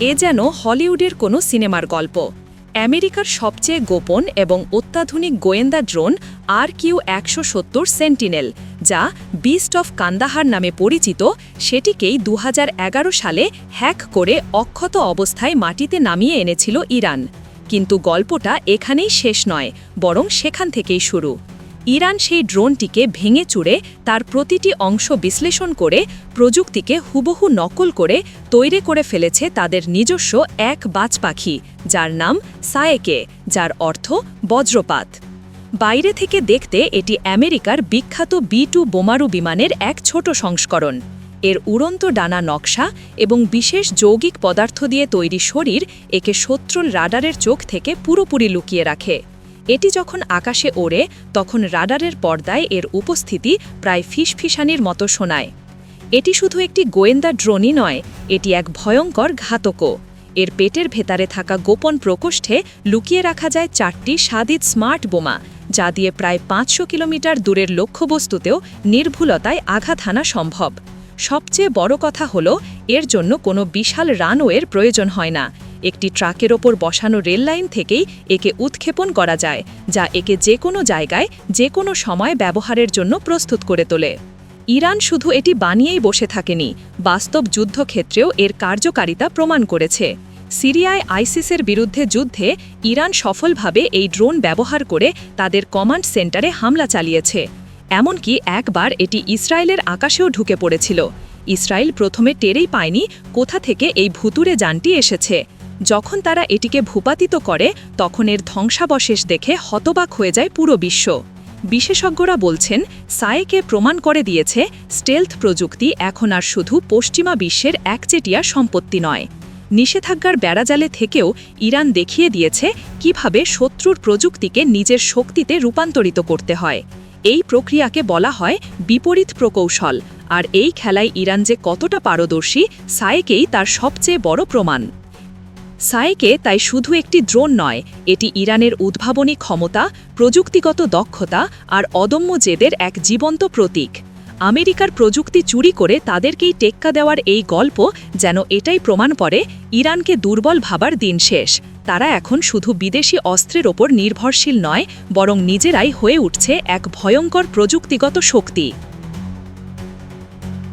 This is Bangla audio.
এ যেন হলিউডের কোনো সিনেমার গল্প। আমেরিকার সবচেয়ে গোপন এবং অত্যাধুনিক গোয়েন্দা ড্রোন আর কিউ একশো সত্তর সেন্টিনেল যা বিস্ট অফ কান্দাহার নামে পরিচিত, সেটিকেই দু হাজার এগারো সালে হ্যাক করে অক্ষত অবস্থায় মাটিতে নামিয়ে এনেছিল ইরান। কিন্তু গল্পটা এখানেই শেষ নয়, বরং সেখান থেকেই শুরু। ইরান সেই ড্রোনটিকে ভেঙে চুড়ে তার প্রতিটি অংশ বিশ্লেষণ করে প্রযুক্তিকে হুবহু নকল করে তৈরি করে ফেলেছে তাদের নিজস্ব এক বাজ পাখি, যার নাম সায়েকে, যার অর্থ বজ্রপাত। বাইরে থেকে দেখতে এটি আমেরিকার বিখ্যাত বি টু বোমারু বিমানের এক ছোট সংস্করণ। এর উড়ন্ত ডানা নকশা এবং বিশেষ যৌগিক পদার্থ দিয়ে তৈরি শরীর একে শত্রুর রাডারের চোখ থেকে পুরোপুরি লুকিয়ে রাখে। এটি যখন আকাশে ওড়ে, তখন রাডারের পর্দায় এর উপস্থিতি প্রায় ফিসফিসানির মতো শোনায়। এটি শুধু একটি গোয়েন্দা ড্রোনই নয়, এটি এক ভয়ঙ্কর ঘাতকও। এর পেটের ভেতরে থাকা গোপন প্রকোষ্ঠে লুকিয়ে রাখা যায় চারটি স্বাদিত স্মার্ট বোমা, যা দিয়ে প্রায় পাঁচশো কিলোমিটার দূরের লক্ষ্যবস্তুতেও নির্ভুলতায় আঘাত হানা সম্ভব। সবচেয়ে বড় কথা হল এর জন্য কোনো বিশাল রানওয়ের প্রয়োজন হয় না। একটি ট্রাকের ওপর বসানো রেললাইন থেকেই একে উৎক্ষেপণ করা যায়, যা একে যে কোনো জায়গায় যে কোনো সময় ব্যবহারের জন্য প্রস্তুত করে তোলে। ইরান শুধু এটি বানিয়েই বসে থাকেনি, বাস্তব যুদ্ধক্ষেত্রেও এর কার্যকারিতা প্রমাণ করেছে। সিরিয়ায় আইসিসের বিরুদ্ধে যুদ্ধে ইরান সফলভাবে এই ড্রোন ব্যবহার করে তাদের কমান্ড সেন্টারে হামলা চালিয়েছে। এমনকি একবার এটি ইসরায়েলের আকাশেও ঢুকে পড়েছিল। ইসরায়েল প্রথমে টেরেই পায়নি, কোথা থেকে এই ভুতুরে যানটি এসেছে। যখন তারা এটিকে ভূপাতিত করে, তখন এর ধ্বংসাবশেষ দেখে হতবাক হয়ে যায় পুরো বিশ্ব। বিশেষজ্ঞরা বলছেন, সায়েকে প্রমাণ করে দিয়েছে, স্টেলথ প্রযুক্তি এখন আর শুধু পশ্চিমা বিশ্বের একচেটিয়া সম্পত্তি নয়। নিষেধাজ্ঞার বেড়াজালে থেকেও ইরান দেখিয়ে দিয়েছে, কীভাবে শত্রুর প্রযুক্তিকে নিজের শক্তিতে রূপান্তরিত করতে হয়। এই প্রক্রিয়াকে বলা হয় বিপরীত প্রকৌশল আর এই খেলায় ইরান যে কতটা পারদর্শী, সায়েকেই তার সবচেয়ে বড় প্রমাণ। সায়েকে তাই শুধু একটি ড্রোন নয়, এটি ইরানের উদ্ভাবনী ক্ষমতা, প্রযুক্তিগত দক্ষতা আর অদম্য জেদের এক জীবন্ত প্রতীক। আমেরিকার প্রযুক্তি চুরি করে তাদেরকেই টেক্কা দেওয়ার এই গল্প যেন এটাই প্রমাণ করে, ইরানকে দুর্বল ভাবার দিন শেষ। তারা এখন শুধু বিদেশি অস্ত্রের ওপর নির্ভরশীল নয়, বরং নিজেরাই হয়ে উঠছে এক ভয়ঙ্কর প্রযুক্তিগত শক্তি।